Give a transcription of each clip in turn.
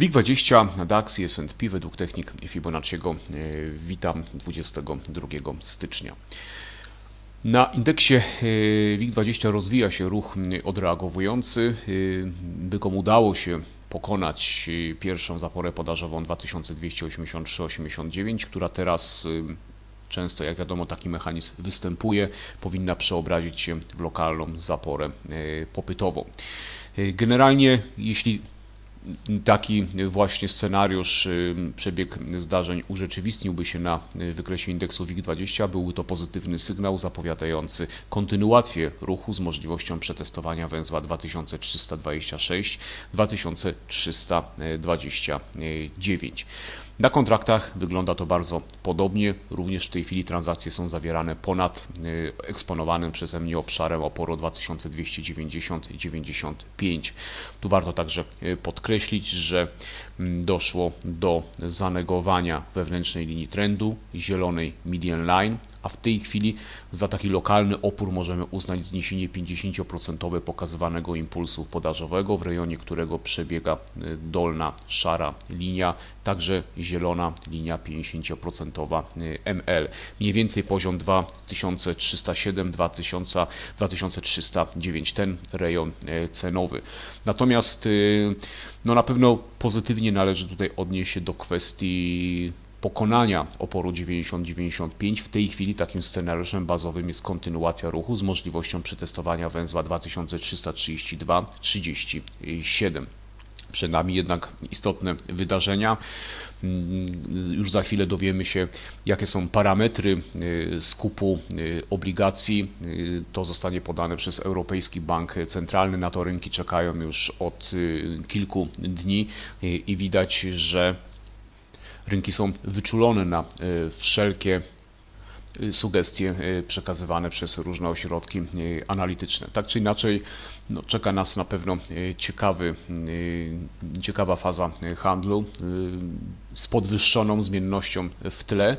WIG20 DAX i S&P według technik Fibonacciego e, witam 22 stycznia. Na indeksie e, WIG20 rozwija się ruch odreagowujący. E, Bykom udało się pokonać pierwszą zaporę podażową 2283,89, która teraz często, jak wiadomo, taki mechanizm występuje, powinna przeobrazić się w lokalną zaporę popytową. Generalnie, jeśli taki właśnie scenariusz, y, przebieg zdarzeń urzeczywistniłby się na wykresie indeksu WIG20, byłby to pozytywny sygnał zapowiadający kontynuację ruchu z możliwością przetestowania węzła 2326-2329. Na kontraktach wygląda to bardzo podobnie. Również w tej chwili transakcje są zawierane ponad y, eksponowanym przeze mnie obszarem oporu 2290-95. Tu warto także podkreślić, podkreślić, że mm, doszło do zanegowania wewnętrznej linii trendu, zielonej median line, a w tej chwili za taki lokalny opór możemy uznać zniesienie 50% pokazywanego impulsu podażowego, w rejonie którego przebiega y, dolna szara linia, także zielona linia 50% y, ML. Mniej więcej poziom 2307, 2309 ten rejon y, cenowy. Natomiast no na pewno pozytywnie należy tutaj odnieść się do kwestii pokonania oporu 90-95. W tej chwili takim scenariuszem bazowym jest kontynuacja ruchu z możliwością przetestowania węzła 2332-37. Przed nami jednak istotne wydarzenia. Mm, już za chwilę dowiemy się, jakie są parametry y, skupu y, obligacji. Y, to zostanie podane przez Europejski Bank Centralny. Na to rynki czekają już od kilku dni i widać, że rynki są wyczulone na wszelkie sugestie przekazywane przez różne ośrodki analityczne. Tak czy inaczej, no, czeka nas na pewno ciekawy, ciekawa faza handlu z podwyższoną zmiennością w tle.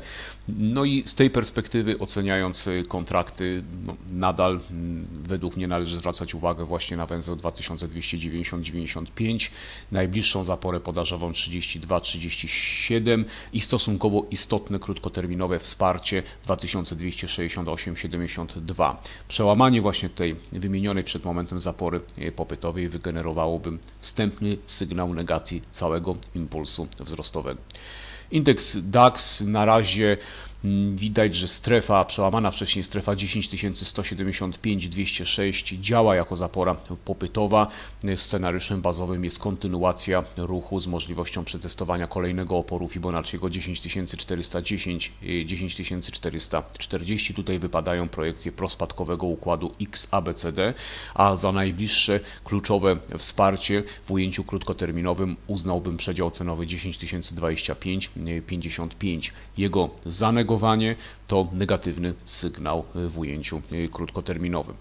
No i z tej perspektywy oceniając kontrakty, no, nadal mm, według mnie należy zwracać uwagę właśnie na węzeł 2290-95, najbliższą zaporę podażową 32-37 i stosunkowo istotne krótkoterminowe wsparcie 2268-72. Przełamanie właśnie tej wymienionej przed momentem zapory popytowej wygenerowałoby wstępny sygnał negacji całego impulsu wzrostowego. Indeks DAX na razie widać, że strefa przełamana wcześniej, strefa 10175-206 działa jako zapora popytowa. Scenariuszem bazowym jest kontynuacja ruchu z możliwością przetestowania kolejnego oporu Fibonacciego 10440-10440. Tutaj wypadają projekcje prospadkowego układu XABCD, a za najbliższe kluczowe wsparcie w ujęciu krótkoterminowym uznałbym przedział cenowy 10025-55. Jego zanegowanie to negatywny sygnał w ujęciu y, krótkoterminowym.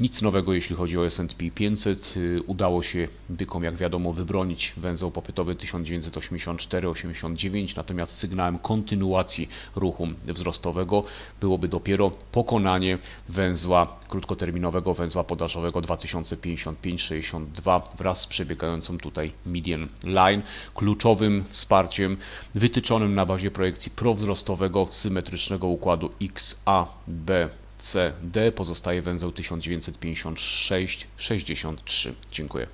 Nic nowego, jeśli chodzi o S&P 500. Udało się bykom, jak wiadomo, wybronić węzeł popytowy 1984-89, natomiast sygnałem kontynuacji ruchu wzrostowego byłoby dopiero pokonanie węzła krótkoterminowego, węzła podażowego 2055-62 wraz z przebiegającą tutaj median line. Kluczowym wsparciem wytyczonym na bazie projekcji prowzrostowego symetrycznego układu XAB CD pozostaje węzeł 1956-63. Dziękuję.